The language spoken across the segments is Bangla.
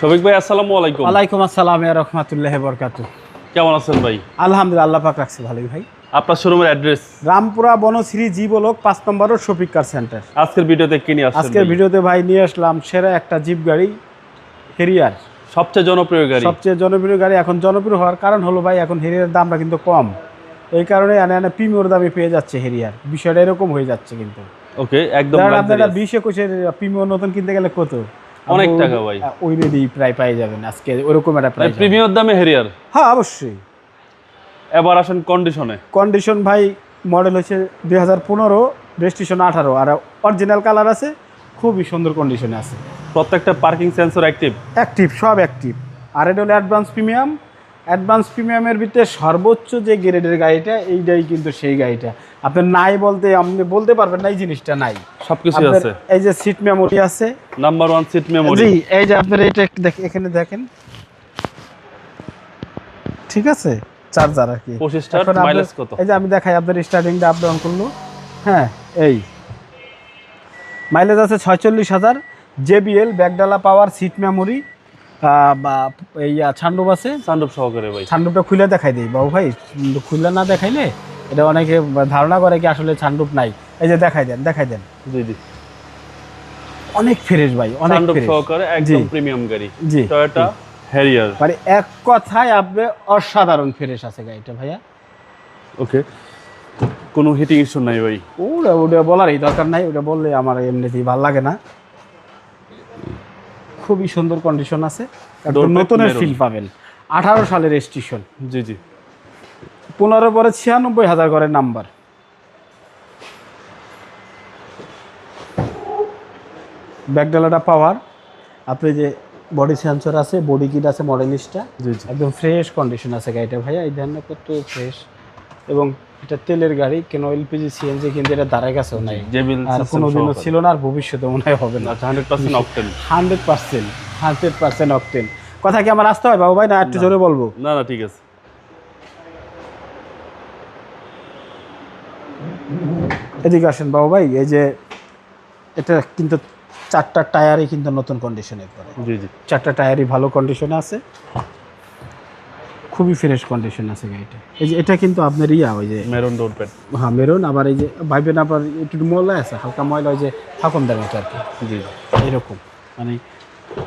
শফিক ভাই আসসালামু আলাইকুম। ওয়ালাইকুম আসসালাম রহমতুল্লাহ বরকাত কেমন আছেন ভাই? আলহামদুলিল্লাহ আল্লাহ পাক রাখছে ভালোই ভাই। আপনার শোরুমের অ্যাড্রেস? রামপুরা বনশ্রী জীবলোক পাঁচ নম্বর শফিক কার সেন্টার। আজকের ভিডিওতে কি নিয়ে আসছেন আজকের ভিডিওতে ভাই নিয়ে আসলাম সেরা একটা জিপ গাড়ি হেরিয়ার সবচেয়ে জনপ্রিয় গাড়ি। সবচেয়ে জনপ্রিয় গাড়ি এখন জনপ্রিয় হওয়ার কারণ হলো ভাই এখন হেরিয়ার দামটা কিন্তু কম। এই কারণে আনে আনে প্রিমিয়র দামে পেয়ে যাচ্ছে হেরিয়ার বিষয়টা এরকম হয়ে যাচ্ছে কিন্তু। ওকে একদম আপনারা। বিশ একুশের প্রিমিয়র নতুন কিনতে গেলে কত? অনেক টাকা ভাই। ওই রেডি প্রায় পাই যাবেন। আজকে ওরকম একটা প্রাইস প্রিমিয়ার দামে হেরিয়ার হ্যাঁ অবশ্যই। এবার আসেন কন্ডিশনে কন্ডিশন ভাই মডেল হচ্ছে দুই হাজার পনেরো রেজিস্ট্রেশন আঠারো। আর অরিজিনাল কালার আছে খুবই সুন্দর কন্ডিশনে আছে। প্রত্যেকটা পার্কিং সেন্সর অ্যাক্টিভ অ্যাক্টিভ সব অ্যাক্টিভ আর এটা হলো অ্যাডভান্স প্রিমিয়াম অ্যাডভান্স প্রিমিয়ামের ভিতরে সর্বোচ্চ যে গ্রেডের গাড়িটা এইটাই কিন্তু সেই গাড়িটা। আপনি নাই বলতে আপনি বলতে পারবেন না এই জিনিসটা নাই। সবকিছু আছে। এই যে সিট মেমোরি আছে। নাম্বার ওয়ান সিট মেমোরি জি এই যে আপনার এটা একটু দেখ- এখানে দেখেন। ঠিক আছে? চার্জার আর কি। পঁচিশ স্টার এখন আপনার- মাইলেজ কত? এই যে আমি দেখাই আপনার স্টার্টিংটা আপ ডাউন করল। হ্যাঁ এই। মাইলেজ আছে ছয়চল্লিশ হাজার। জেবিএল ব্যাকডালা পাওয়ার সিট মেমোরি এই ছান্ডুপ আছে। সানরূপ সহকারে ভাই। ছান্ডুপটা খুলে দেখাই দিই বাবু ভাই। খুলে না দেখাইলে এটা অনেকে ধারণা করে কি আসলে ছান্ডুপ নাই। এই যে দেখাই দেন দেখাই দেন। জি জি। অনেক ফ্রেশ ভাই অনেক ফ্রেশ। সহকারে একদম প্রিমিয়াম গাড়ি। জি। টয়োটা হ্যারিয়ার মানে এক কথায় আপনি অসাধারণ ফ্রেশ আছে গাড়িটা ভাইয়া। ওকে। কোনো হিটিং ইস্যু নাই ভাই। ওটা ওটা বলারই দরকার নাই ওটা বললে আমার এমনিতেই ভালো লাগে না। খুবই সুন্দর কন্ডিশন আছে। নতুনের ফিল পাবেন। আঠারো সালের রেজিস্ট্রেশন জি জি। পনেরো পরে ছিয়ানব্বই হাজার করে নাম্বার। ব্যাকডালাটা পাওয়ার। আপনি যে বডি সেন্সর আছে বডি কিট আছে মডেলিস্টটা একদম ফ্রেশ কন্ডিশন আছে গাড়িটা ভাইয়া এই ধ্যান কত ফ্রেশ এবং এটা তেলের গাড়ি কেন এলপিজি সিএনজি কিন্তু এটা দাঁড়ায় গেছেও নাই আর কোনোদিনও ছিল না আর ভবিষ্যতে মনে হয় হবে না। Hundred percent octane hundred percent hundred percent octane কথা কি আমার আসতে হয় বাবু ভাই না একটু জোরে বলব? না না ঠিক আছে। এদিকে আসেন বাবু ভাই এই যে এটা কিন্তু চারটা টায়ারই কিন্তু নতুন কন্ডিশনে করে জি জি। চারটা টায়ারই ভালো কন্ডিশনে আছে। খুবই ফ্রেশ কন্ডিশন আছে গাড়িটা। এই যে এটা কিন্তু আপনার ইয়া ওই যে মেরুন ডোর প্যাড হ্যাঁ মেরুন আবার এই যে ভাইবেন আবার একটু ময়লা আছে হালকা ময়লা ওই যে দেন এটা আর কি। জি এরকম মানে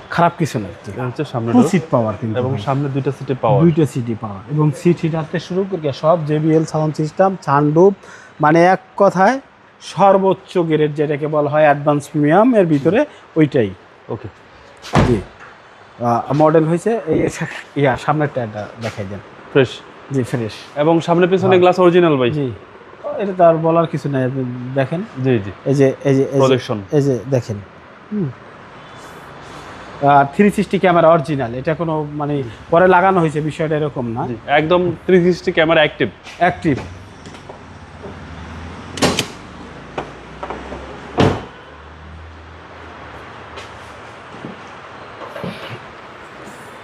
খারাপ কিছু না। হচ্ছে সামনে সিট পাওয়ার কিন্তু এবং সামনে দুইটা সিটে পাওয়ার দুইটা সিটি পাওয়ার এবং সিট হিটারতে শুরু করে সব জেবিএল সাউন্ড সিস্টেম ছান্ডুপ মানে এক কথায় সর্বোচ্চ গ্রেড যেটাকে বলা হয় অ্যাডভান্স প্রিমিয়াম এর ভিতরে ওইটাই। ওকে। জি। মডেল হয়েছে এই ইয়া সামনের টায়ারটা দেখাই দেন। ফ্রেশ। জি ফ্রেশ। এবং সামনে পিছনে গ্লাস অরিজিনাল ভাই। জি। এটা তো আর বলার কিছু নাই আপনি দেখেন। জি জি। এই যে এই যে এই যে- প্রজেকশন এই যে দেখেন। থ্রি সিক্সটি ক্যামেরা অরিজিনাল এটা কোনো মানে পরে লাগানো হয়েছে বিষয়টা এরকম না। একদম three sixty camera active active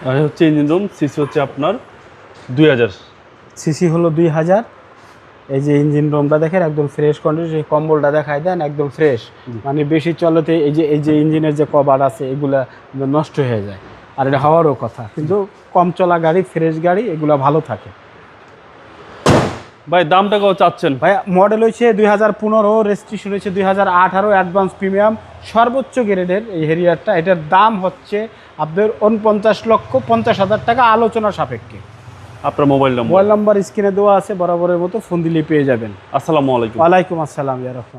আর হচ্ছে ইঞ্জিন রুম সিসি হচ্ছে আপনার দুই হাজার। সিসি হলো দুই হাজার। এই যে ইঞ্জিন রুমটা দেখেন একদম ফ্রেশ কন্ডিশন এই কম্বলটা দেখায় দেন একদম ফ্রেশ মানে বেশি চলতে এই যে এই যে ইঞ্জিনের যে কভার আছে এগুলা নষ্ট হয়ে যায়। আর এটা হওয়ারও কথা। কিন্তু কম চলা গাড়ি ফ্রেশ গাড়ি এগুলো ভালো থাকে। ভাই দামটা কত চাচ্ছেন? ভাই মডেল হয়েছে দুই হাজার পনেরো রেজিস্ট্রেশন হয়েছে দুই হাজার আঠারো অ্যাডভান্স প্রিমিয়াম সর্বোচ্চ গ্রেডের এই হেরিয়ারটা। এটার দাম হচ্ছে আপনাদের উনপঞ্চাশ লক্ষ পঞ্চাশ হাজার টাকা আলোচনা সাপেক্ষে। আপনার মোবাইল নম্বর মোবাইল নাম্বার স্ক্রিনে দেওয়া আছে বরাবরের মতো ফোন দিলেই পেয়ে যাবেন। আসসালামু আলাইকুম। ওয়ালাইকুম আসসালাম ইয়া রহমান।